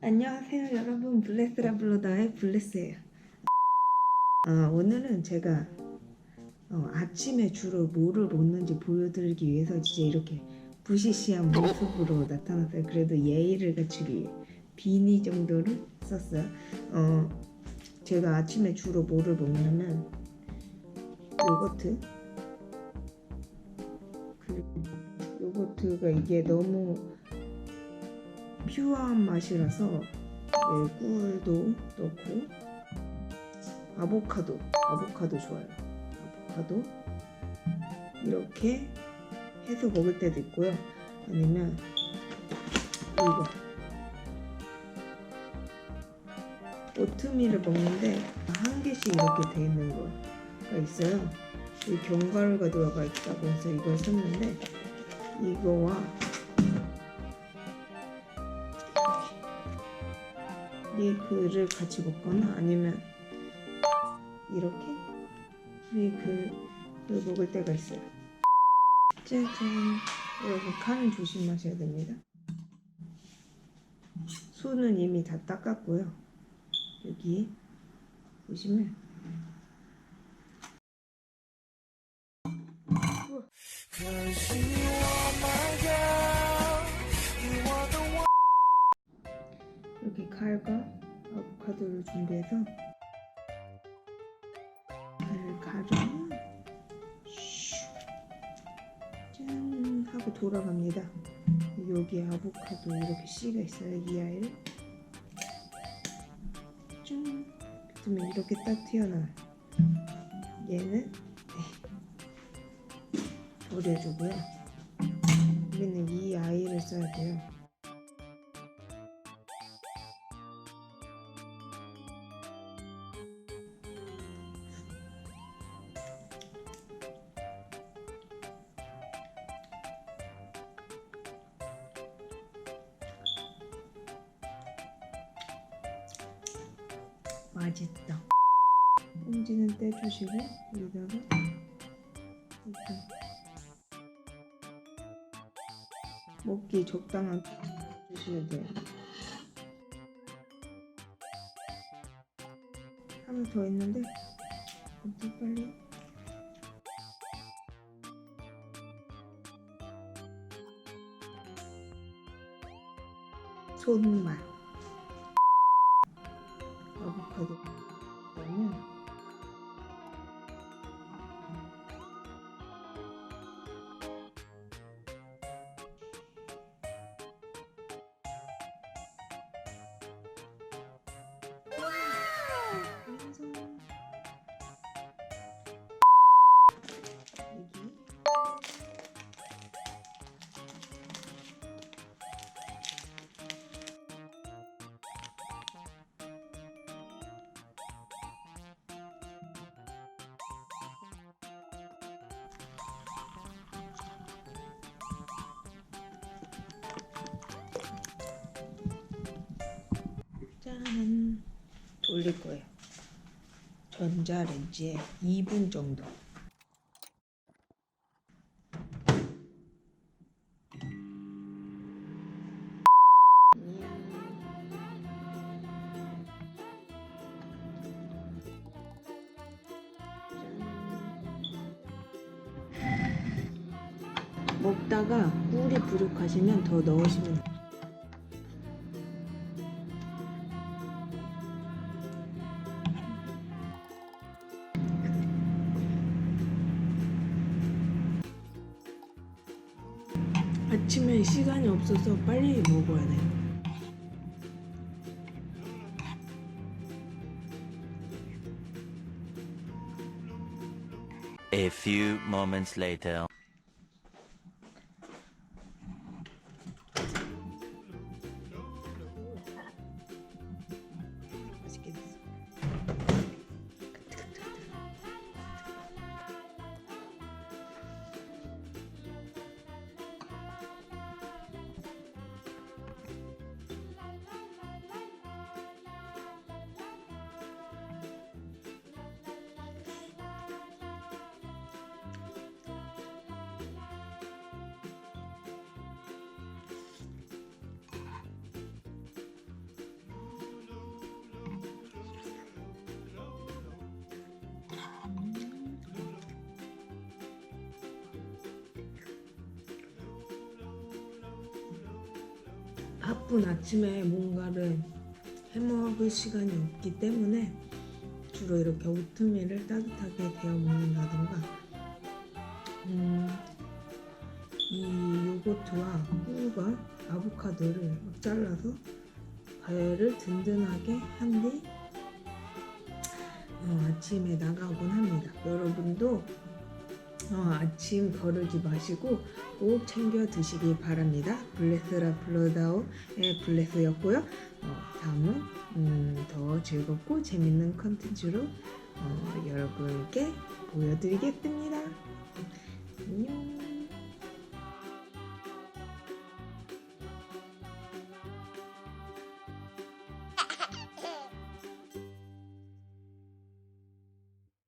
안녕하세요 여러분. 블레스라 블러더의 블레스예요. 어, 오늘은 제가 어, 아침에 주로 뭐를 먹는지 보여드리기 위해서 진짜 이렇게 부시시한 모습으로 나타났어요. 그래도 예의를 갖추기 비니 정도를 썼어요. 어, 제가 아침에 주로 뭐를 먹냐면 요거트. 요거트가 이게 너무 퓨어한 맛이라서 예, 꿀도 넣고 아보카도 아보카도 좋아요. 아보카도. 이렇게 해서 먹을 때도 있고요. 아니면 이거. 오트밀을 먹는데 한 개씩 이렇게 돼 있는 거가 있어요. 이 견과류가 들어가 있다고 해서 이걸 썼는데 이거와 밀크를 같이 먹거나 아니면 이렇게 밀크를 먹을 때가 있어요. 짜잔. 여러분 칼은 조심하셔야 됩니다. 손은 이미 다 닦았고요. 여기 보시면. 이렇게 칼과 아보카도를 준비해서 칼을 가져면 짠 하고 돌아갑니다. 여기 아보카도 이렇게 씨가 있어요. 이 아이를 짠 그러면 이렇게 딱 튀어나와요. 얘는 네. 버려주고요. 우리는 이 아이를 써야 돼요. 맛있다. 꽁지는 떼주시고 여기다가 이렇게 먹기 적당한 주셔야 돼요. 하나 더 있는데? 어떻게 빨리. 손맛 돌릴 거예요. 전자레인지에 2분 정도. 먹다가 꿀이 부족하시면 더 넣으시면 돼요. 아침에 시간이 없어서 빨리 먹어야 돼요. A few moments later. 바쁜 아침에 뭔가를 해먹을 시간이 없기 때문에 주로 이렇게 오트밀을 따뜻하게 데워 먹는다던가 음, 이 요거트와 꿀과 아보카도를 막 잘라서 과일을 든든하게 한뒤 어, 아침에 나가곤 합니다. 여러분도 어, 아침 거르지 마시고 꼭 챙겨 드시기 바랍니다. 블레스라 블러다오의 블레스였고요. 어, 다음은 음, 더 즐겁고 재밌는 컨텐츠로 어, 여러분께 보여드리겠습니다. 안녕.